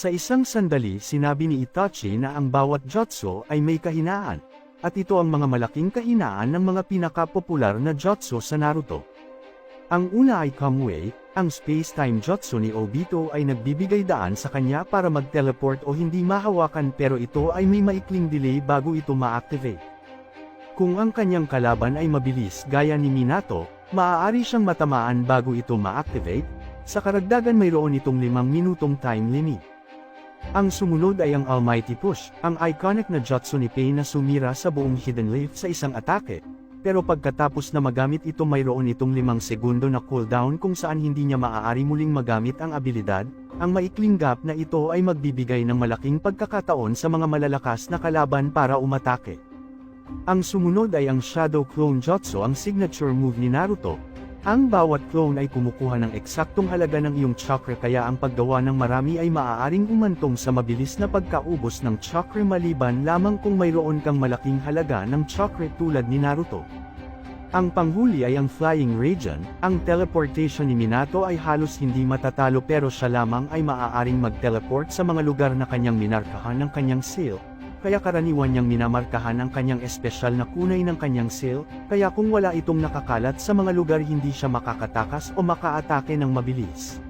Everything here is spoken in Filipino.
Sa isang sandali sinabi ni Itachi na ang bawat jutsu ay may kahinaan, at ito ang mga malaking kahinaan ng mga pinakapopular na jutsu sa Naruto. Ang una ay Kamui, ang space-time jutsu ni Obito ay nagbibigay daan sa kanya para mag-teleport o hindi mahawakan pero ito ay may maikling delay bago ito ma-activate. Kung ang kanyang kalaban ay mabilis gaya ni Minato, maaari siyang matamaan bago ito ma-activate, sa karagdagan mayroon itong limang minutong time limit. Ang sumunod ay ang Almighty Push, ang iconic na jutsu ni Pain na sumira sa buong Hidden Leaf sa isang atake, pero pagkatapos na magamit ito mayroon itong limang segundo na cooldown kung saan hindi niya maaari muling magamit ang abilidad, ang maikling gap na ito ay magbibigay ng malaking pagkakataon sa mga malalakas na kalaban para umatake. Ang sumunod ay ang Shadow Clone Jutsu ang signature move ni Naruto. Ang bawat clone ay kumukuha ng eksaktong halaga ng iyong chakra kaya ang paggawa ng marami ay maaaring umantong sa mabilis na pagkaubos ng chakra maliban lamang kung mayroon kang malaking halaga ng chakra tulad ni Naruto. Ang panghuli ay ang Flying Radiant, ang teleportation ni Minato ay halos hindi matatalo pero siya lamang ay maaaring mag-teleport sa mga lugar na kanyang minarkahan ng kanyang seal, kaya karaniwan niyang minamarkahan ang kanyang espesyal na kunay ng kanyang seal, kaya kung wala itong nakakalat sa mga lugar hindi siya makakatakas o makaatake ng mabilis.